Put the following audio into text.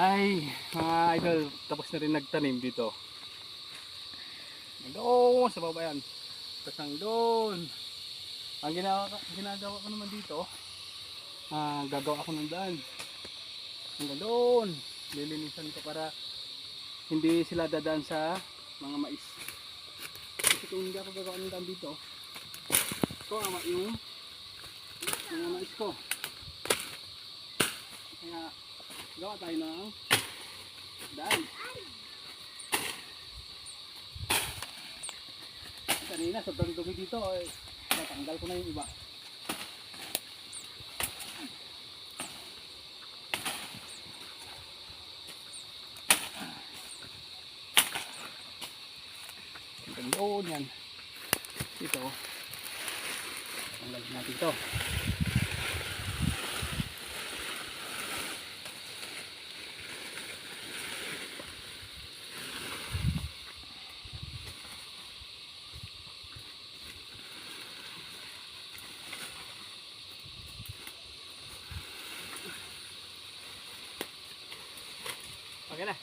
Ay, mga idol, tapos na rin nagtanim dito. Doon, sa baba yan. Tapos ang doon. Ang ginawa, ginagawa ko naman dito, ah, gagawa ako ng daan. Hanggang doon. Lilinisan ko para hindi sila dadaan sa mga mais. Kasi kung hindi ako gagawa ng daan dito, ito ang ma- yung mga mais ko. Kaya gawa tayo ng daan. Kanina sobrang dumi dito eh. Natanggal ko na yung iba. Hanggang doon yan. Dito. Tanggal natin to. Okay na.